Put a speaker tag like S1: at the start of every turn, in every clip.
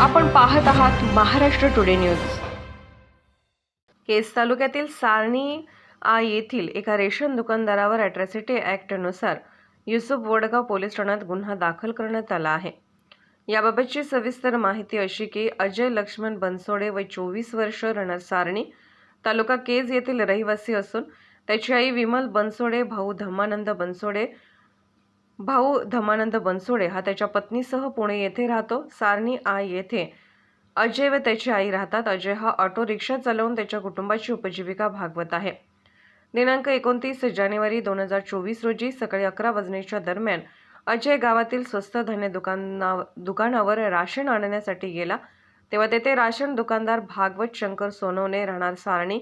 S1: आपण पाहत आहात महाराष्ट्र टुडे न्यूज केस तालुक्यातील सारणी आ येथील एका रेशन दुकानदारावर ॲट्रॅसिटी ॲक्टनुसार युसुफ वडगाव पोलीस ठाण्यात गुन्हा दाखल करण्यात आला आहे. याबाबतची सविस्तर माहिती अशी की अजय लक्ष्मण बनसोडे वय चोवीस वर्ष राहणार सारणी तालुका केज येथील रहिवासी असून त्याची आई विमल बनसोडे भाऊ धमानंद बनसोडे भाऊ धमानंद बनसोडे हा त्याच्या पत्नीसह पुणे येथे राहतो. सारणी आय येथे. अजय व त्याची आई राहतात. अजय हा ऑटो रिक्षा चालवून त्याच्या कुटुंबाची उपजीविका भागवत आहे. दिनांक एकोणतीस जानेवारी दोन हजार चोवीस रोजी सकाळी अकरा वाजण्याच्या दरम्यान अजय गावातील स्वस्त धान्य दुकाना दुकानावर राशन आणण्यासाठी गेला. तेव्हा तेथे राशन दुकानदार भागवत शंकर सोनवणे राहणार. सारणी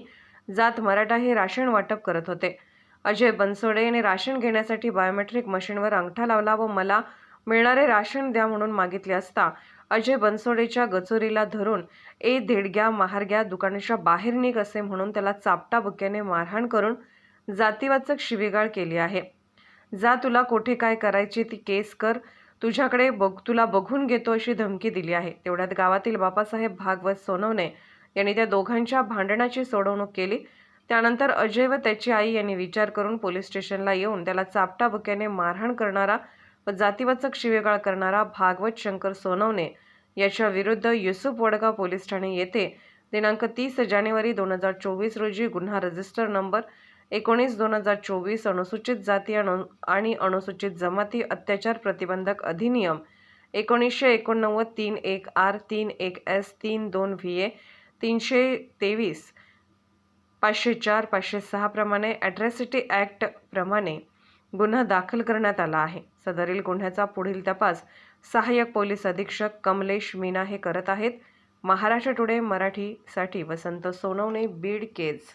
S1: जात मराठा हे राशन वाटप करत होते. अजय बनसोडे यांनी राशन घेण्यासाठी बायोमेट्रिक मशीनवर अंगठा लावला व मला मिळणारे राशन द्या म्हणून मागितले असता अजय बनसोडेच्या गचोरीला धरून ए धेडग्या महारग्या दुकानाच्या बाहेर निघ असे म्हणून त्याला चापटा बुक्याने मारहाण करून जातीवाचक शिवीगाळ केली आहे. जा तुला कोठे काय करायची ती केस कर तुझ्याकडे बघ तुला बघून घेतो अशी धमकी दिली आहे. तेवढ्यात गावातील बापासाहेब भागवत सोनवणे यांनी त्या दोघांच्या भांडणाची सोडवणूक केली. त्यानंतर अजय व त्याची आई यांनी विचार करून पोलीस स्टेशनला येऊन त्याला चापटाबुक्याने मारहाण करणारा व जातीवाचक शिवेगाळ करणारा भागवत शंकर सोनवणे याच्या विरुद्ध युसुफ वडगाव पोलीस ठाणे येथे दिनांक तीस जानेवारी दोन हजार चोवीस रोजी गुन्हा रजिस्टर नंबर एकोणीस दोन हजार चोवीस अनुसूचित जाती अनु आणि अनुसूचित जमाती अत्याचार प्रतिबंधक अधिनियम एकोणीसशे एकोणनव्वद तीन एक आर तीन एक एस तीन दोन व्ही ए तीनशे तेवीस पाचशे चार पाचशे सहाप्रमाणे ॲट्रॅसिटी ॲक्टप्रमाणे गुन्हा दाखल करण्यात आला आहे. सदरील गुन्ह्याचा पुढील तपास सहाय्यक पोलीस अधीक्षक कमलेश मीना हे करत आहेत. महाराष्ट्र टुडे मराठीसाठी वसंत सोनवणे बीड केज